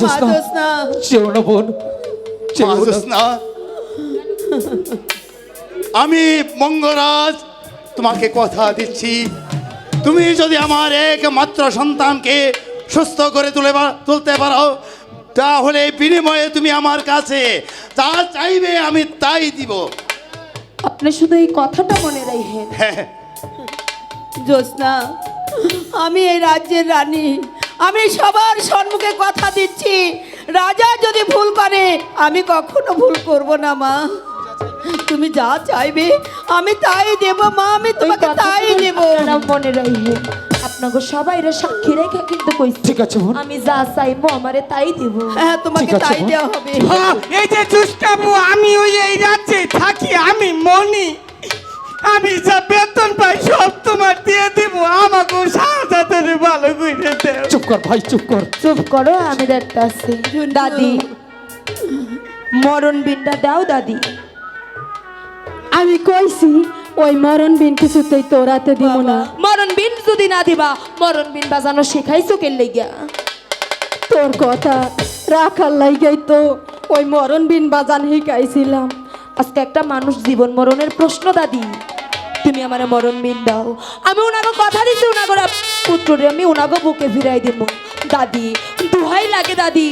জোসনা চেও না বোন চেও না। আমি মঙ্গরাজ তোমাকে কথা দিচ্ছি। তুমি যদি আমার একমাত্র সন্তানকে সুস্থ করে তুলে তুলতে পারো তাহলে বিনিময়ে তুমি আমার কাছে যা চাইবে আমি তাই দিব। আপনি শুধু এই কথাটা মনে রাখেন। হ্যাঁ। জোসনা আমি এই রাজ্যের রানী। আমি সবার সম্মুখে কথা দিচ্ছি। রাজা যদি ভুল করে আমি কখনো ভুল করব না মা। তুমি যা চাইবে আমি তাই দেব মা আমি তোমাকে তাই দেব। মনে রাখেন আপনাকে সবাই সাক্ষী রেখে কিন্তু কইছি। ঠিক আছে বোন। আমি যা চাইব আমারে তাই দিব। হ্যাঁ তোমাকে তাই। দেওয়া হবে। হ্যাঁ, এই যে দুষ্টাবু আমি ওই এই রাজ্যে থাকি আমি মনি। আমি যা বেতন কর ভাই চুপ কর। চুপ করো আমি দেখতাছি। দাদি মরণ বিনটা দাও দাদি। আমি কইছি ওই মরণ বিন কিছুতেই তোরাতে দিব না। মরণ বিন যদি না দিবা মরণ বিন বাজানো শেখাইছো কে লেগিয়া? তোর কথা রাখার লাইগাই তো ওই মরণ বিন বাজান শিখাইছিলাম। আজকে একটা মানুষ জীবন মরণের প্রশ্ন দাদি। তুমি আমার মরণ বিন দাও। আমি ওনাকে কথা পুত্ররে আমি ওনাকে বুকে ফিরাই দিব। দাদি দুহাই লাগে দাদি।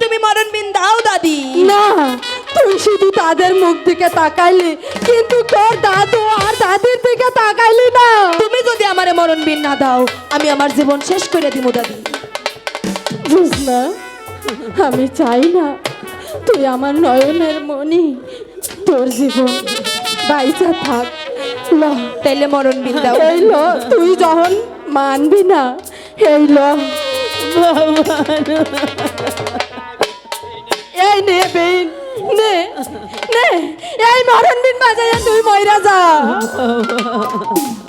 তুমি মরণ বিন দাও দাদি। না তুই শুধু তাদের মুখ দিকে তাকাইলি কিন্তু তোর দাদু আর দাদির দিকে তাকাইলি না। তুমি যদি আমার মরণ বিন না দাও আমি আমার জীবন শেষ করে দিব দাদি। বুঝ না আমি চাই না তুই আমার নয়নের মনি তোর জীবন বাইচা থাক। তাইলে মরণ বিন দাও। তুই যখন মানবি না। এই ল। এই নে বেইন নে নে। এই মরণ বিন বাজাইয়া তুই মইরা যা।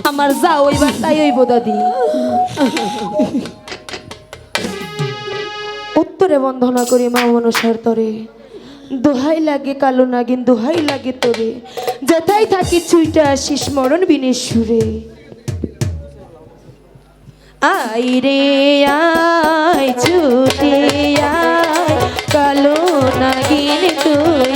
আমার যা ওইবার তাই হইব দাদি। উত্তরে বন্ধনা করি মা মনসার তরে। দোহাই লাগে কালো নাগিন, দোহাই লাগে তোরে। যেথাই থাকি ছুইটা আসিস মরণ বিনের সুরে। আই রে আয় ছুটে আয় কালো নাগিন তুই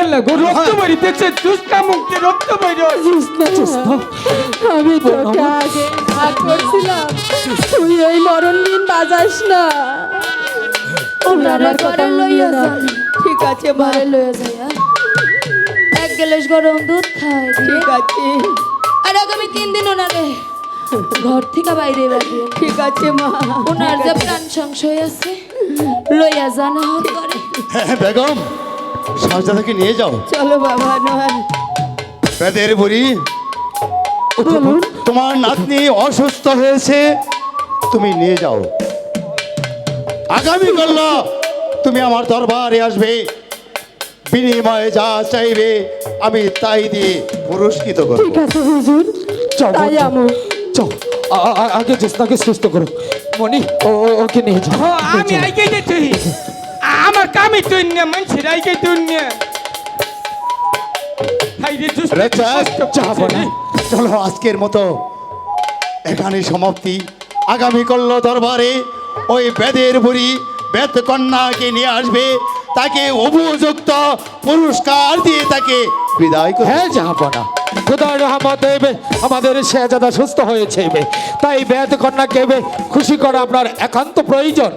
এলা গো রক্ত বাড়ি দেখছে দুষ্টা মুক্তি রক্ত বাড়ি জোৎস্না জোৎস্না আমি তোকে আগে না করছিলাম। তুই এই মরণ দিন বাজাস না। ওনারা ঘরে লইয়া শুনবি ঠিক আছে ঘরে লইয়া যাইয়া এক গ্লাস গরম দুধ দিয়ে ঠিক আছে। আর আগামী তিন দিন ওনারে ঘর থেকে বাইরে রাখবেন ঠিক আছে মা। ওনার যে প্রাণ সংশয় আছে লইয়া জানা করে হ্যাঁ বেগম শাহজাদাকে নিয়ে যাও। চলো বাবা নয়। বেদের বুড়ি তোমার নাতনি অসুস্থ হয়েছে তুমি নিয়ে যাও। আগামী কাল তুমি আমার দরবারে আসবে বিনিময়ে যা চাইবে আমি তাই দিয়ে পুরস্কৃত করব। ঠিক আছে হুজুর। চল আগে জোৎস্নাকে সুস্থ করো মনি? ও ও- ওকে নিয়ে যাও। আমি আইকে যেতে আমার কামে তুই না মানুষের আইকে তুই না চলো আজকের মতো এখানে সমাপ্তি। আগামী কল্ল দরবারে ওই বেদের বুড়ি বেদ কন্যাকে নিয়ে আসবে। তাকে উপযুক্ত পুরস্কার দিয়ে তাকে বিদায় হ্যাঁ যাব না। খোদার রহমত দেবে আমাদের শেহজাদা সুস্থ হয়েছে তাই বেদ কন্যাকে খুশি করা আপনার একান্ত প্রয়োজন।